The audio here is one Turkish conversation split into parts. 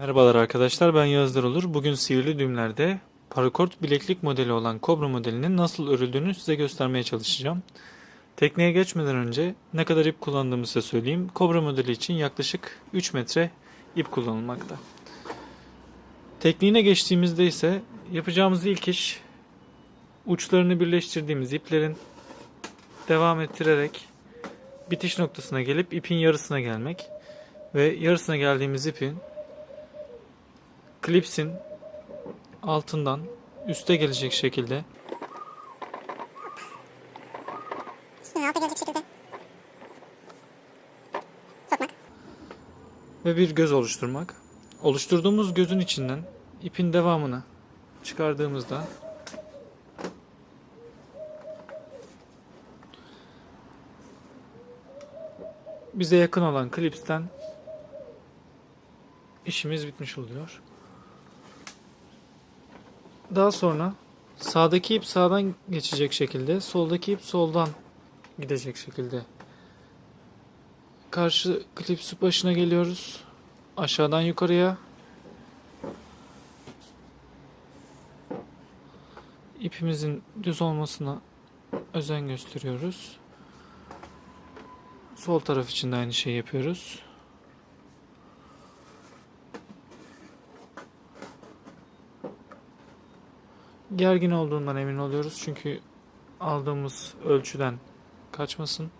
Merhabalar arkadaşlar ben Yazdır Olur. Bugün sihirli düğümlerde parakort bileklik modeli olan Cobra modelinin nasıl örüldüğünü size göstermeye çalışacağım. Tekneye geçmeden önce ne kadar ip kullandığımı size söyleyeyim. Cobra modeli için yaklaşık 3 metre ip kullanılmakta. Tekniğine geçtiğimizde ise yapacağımız ilk iş uçlarını birleştirdiğimiz iplerin devam ettirerek bitiş noktasına gelip ipin yarısına gelmek ve yarısına geldiğimiz ipin klipsin altından üste gelecek şekilde alta gelecek şekilde sokmak. ve bir göz oluşturmak. Oluşturduğumuz gözün içinden ipin devamını çıkardığımızda bize yakın olan klipsten işimiz bitmiş oluyor. Daha sonra sağdaki ip sağdan geçecek şekilde, soldaki ip soldan gidecek şekilde karşı klip başına geliyoruz. Aşağıdan yukarıya ipimizin düz olmasına özen gösteriyoruz. Sol taraf için de aynı şeyi yapıyoruz. Gergin olduğundan emin oluyoruz çünkü aldığımız ölçüden kaçmasın.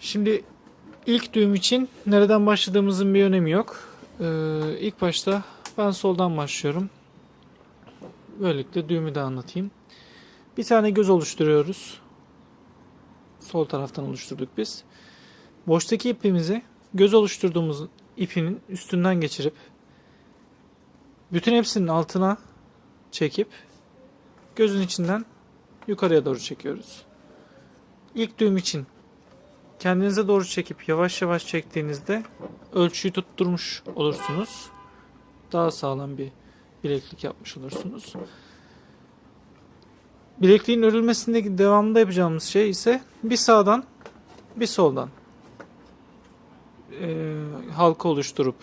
Şimdi ilk düğüm için nereden başladığımızın bir önemi yok. Ee, ilk başta ben soldan başlıyorum. Böylelikle düğümü de anlatayım. Bir tane göz oluşturuyoruz. Sol taraftan oluşturduk biz. Boştaki ipimizi göz oluşturduğumuz ipinin üstünden geçirip bütün hepsinin altına çekip gözün içinden yukarıya doğru çekiyoruz. İlk düğüm için kendinize doğru çekip yavaş yavaş çektiğinizde ölçüyü tutturmuş olursunuz. Daha sağlam bir bileklik yapmış olursunuz. Bilekliğin örülmesindeki devamında yapacağımız şey ise bir sağdan bir soldan eee, halka oluşturup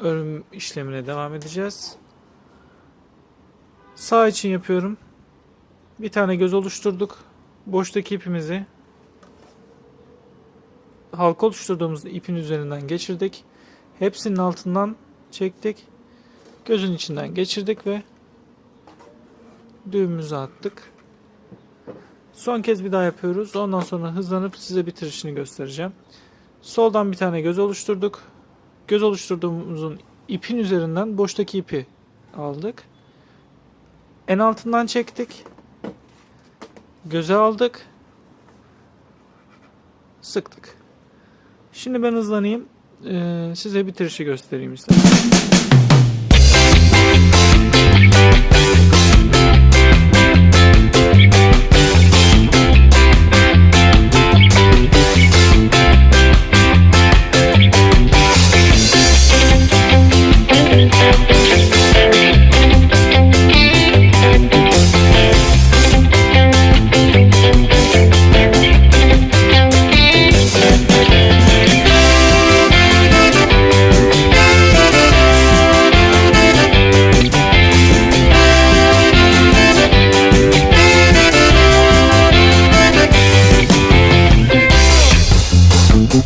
örüm işlemine devam edeceğiz. Sağ için yapıyorum. Bir tane göz oluşturduk. Boştaki ipimizi halka oluşturduğumuz ipin üzerinden geçirdik. Hepsinin altından çektik. Gözün içinden geçirdik ve düğümümüzü attık. Son kez bir daha yapıyoruz. Ondan sonra hızlanıp size bitirişini göstereceğim. Soldan bir tane göz oluşturduk. Göz oluşturduğumuzun ipin üzerinden boştaki ipi aldık. En altından çektik. Göze aldık. Sıktık. Şimdi ben hızlanayım. Ee, size bitirişi göstereyim istedim. Örme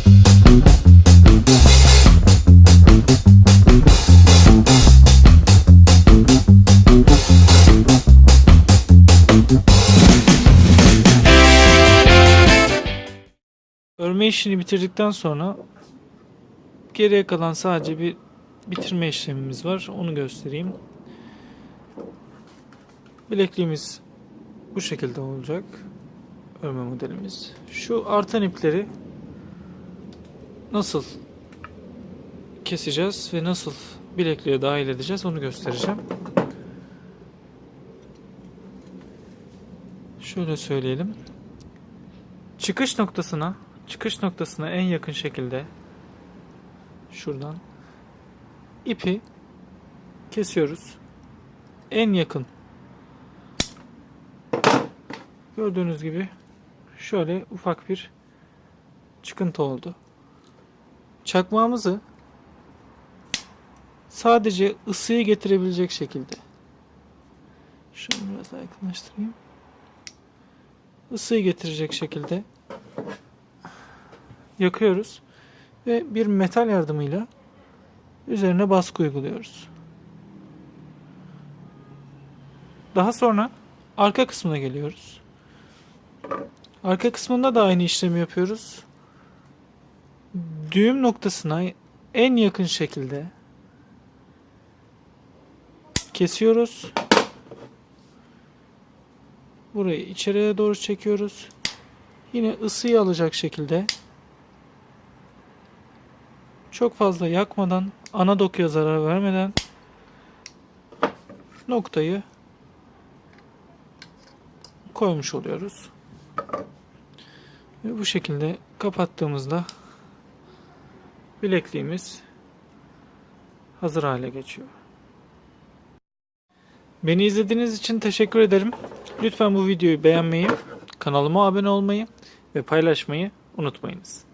işini bitirdikten sonra geriye kalan sadece bir bitirme işlemimiz var. Onu göstereyim. Bilekliğimiz bu şekilde olacak. Örme modelimiz. Şu artan ipleri nasıl keseceğiz ve nasıl bilekliğe dahil edeceğiz onu göstereceğim. Şöyle söyleyelim. Çıkış noktasına çıkış noktasına en yakın şekilde şuradan ipi kesiyoruz. En yakın gördüğünüz gibi şöyle ufak bir çıkıntı oldu. Çakmağımızı sadece ısıyı getirebilecek şekilde. Şunu biraz yakınlaştırayım. Isıyı getirecek şekilde yakıyoruz ve bir metal yardımıyla üzerine baskı uyguluyoruz. Daha sonra arka kısmına geliyoruz. Arka kısmında da aynı işlemi yapıyoruz. Düğüm noktasına en yakın şekilde kesiyoruz. Burayı içeriye doğru çekiyoruz. Yine ısıyı alacak şekilde çok fazla yakmadan, ana dokuya zarar vermeden noktayı koymuş oluyoruz. Ve bu şekilde kapattığımızda bilekliğimiz hazır hale geçiyor. Beni izlediğiniz için teşekkür ederim. Lütfen bu videoyu beğenmeyi, kanalıma abone olmayı ve paylaşmayı unutmayınız.